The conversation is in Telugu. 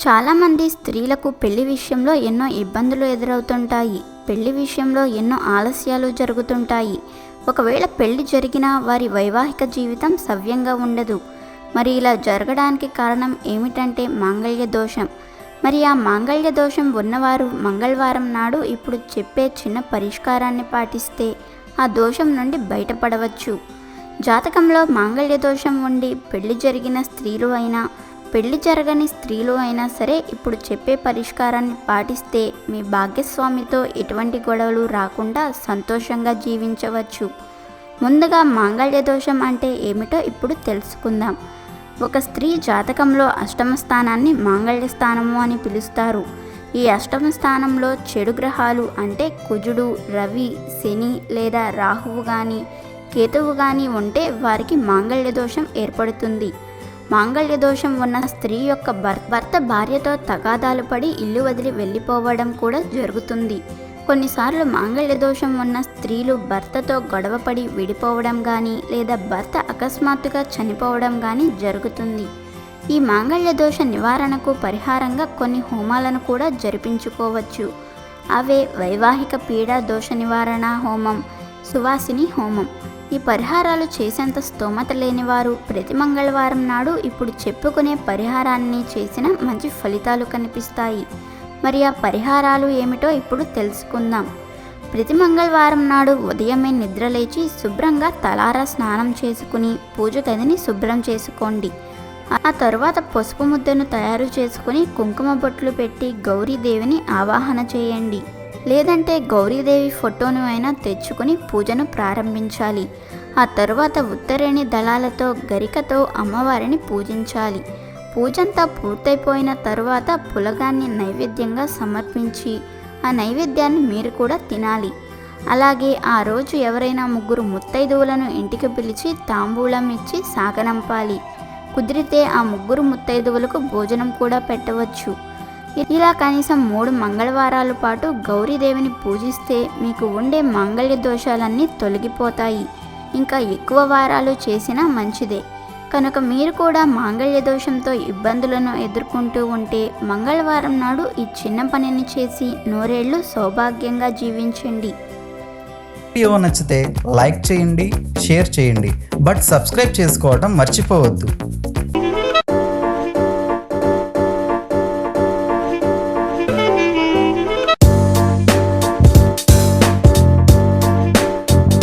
చాలామంది స్త్రీలకు పెళ్ళి విషయంలో ఎన్నో ఇబ్బందులు ఎదురవుతుంటాయి. పెళ్ళి విషయంలో ఎన్నో ఆలస్యాలు జరుగుతుంటాయి. ఒకవేళ పెళ్ళి జరిగినా వారి వైవాహిక జీవితం సవ్యంగా ఉండదు. మరి ఇలా జరగడానికి కారణం ఏమిటంటే మాంగళ్య దోషం. మరి ఆ మాంగళ్య దోషం ఉన్నవారు మంగళవారం నాడు ఇప్పుడు చెప్పే చిన్న పరిష్కారాన్ని పాటిస్తే ఆ దోషం నుండి బయటపడవచ్చు. జాతకంలో మాంగళ్య దోషం ఉండి పెళ్ళి జరిగిన స్త్రీలు అయినా పెళ్ళి జరగని స్త్రీలు అయినా సరే ఇప్పుడు చెప్పే పరిష్కారాన్ని పాటిస్తే మీ భాగ్యస్వామితో ఎటువంటి గొడవలు రాకుండా సంతోషంగా జీవించవచ్చు. ముందుగా మాంగళ్య దోషం అంటే ఏమిటో ఇప్పుడు తెలుసుకుందాం. ఒక స్త్రీ జాతకంలో అష్టమ స్థానాన్ని మాంగళ్య స్థానము అని పిలుస్తారు. ఈ అష్టమ స్థానంలో చెడు గ్రహాలు అంటే కుజుడు రవి శని లేదా రాహువు కానీ కేతువు కానీ ఉంటే వారికి మాంగళ్య దోషం ఏర్పడుతుంది. మాంగళ్య దోషం ఉన్న స్త్రీ యొక్క భర్త భార్యతో తగాదాలు పడి ఇల్లు వదిలి వెళ్ళిపోవడం కూడా జరుగుతుంది. కొన్నిసార్లు మాంగళ్య దోషం ఉన్న స్త్రీలు భర్తతో గొడవపడి విడిపోవడం కానీ లేదా భర్త అకస్మాత్తుగా చనిపోవడం కానీ జరుగుతుంది. ఈ మాంగళ్య దోష నివారణకు పరిహారంగా కొన్ని హోమాలను కూడా జరిపించుకోవచ్చు. అవే వైవాహిక పీడ దోష నివారణ హోమం సువాసిని హోమం. ఈ పరిహారాలు చేసేంత స్తోమత లేని వారు ప్రతి మంగళవారం నాడు ఇప్పుడు చెప్పుకునే పరిహారాన్ని చేసిన మంచి ఫలితాలు కనిపిస్తాయి. మరి ఆ పరిహారాలు ఏమిటో ఇప్పుడు తెలుసుకుందాం. ప్రతి మంగళవారం నాడు ఉదయమే నిద్రలేచి శుభ్రంగా తలారా స్నానం చేసుకుని పూజ గదిని శుభ్రం చేసుకోండి. ఆ తరువాత పసుపు ముద్దను తయారు చేసుకుని కుంకుమ బొట్లు పెట్టి గౌరీదేవిని ఆవాహన చేయండి. లేదంటే గౌరీదేవి ఫోటోను అయినా తెచ్చుకుని పూజను ప్రారంభించాలి. ఆ తరువాత ఉత్తరేణి దళాలతో గరికతో అమ్మవారిని పూజించాలి. పూజంతా పూర్తయిపోయిన తరువాత పులగాన్ని నైవేద్యంగా సమర్పించి ఆ నైవేద్యాన్ని మీరు కూడా తినాలి. అలాగే ఆ రోజు ఎవరైనా ముగ్గురు ముత్తైదువులను ఇంటికి పిలిచి తాంబూలం ఇచ్చి సాగనంపాలి. కుదిరితే ఆ ముగ్గురు ముత్తైదువులకు భోజనం కూడా పెట్టవచ్చు. ఇలా కనీసం మూడు మంగళవారాల పాటు గౌరీదేవిని పూజిస్తే మీకు ఉండే మాంగళ్య దోషాలన్నీ తొలగిపోతాయి. ఇంకా ఎక్కువ వారాలు చేసినా మంచిదే. కనుక మీరు కూడా మాంగళ్య దోషంతో ఇబ్బందులను ఎదుర్కొంటూ ఉంటే మంగళవారం నాడు ఈ చిన్న పనిని చేసి నూరేళ్ళు సౌభాగ్యంగా జీవించండి. వీడియో నచ్చితే లైక్ చేయండి షేర్ చేయండి. బట్ సబ్స్క్రైబ్ చేసుకోవడం మర్చిపోవద్దు.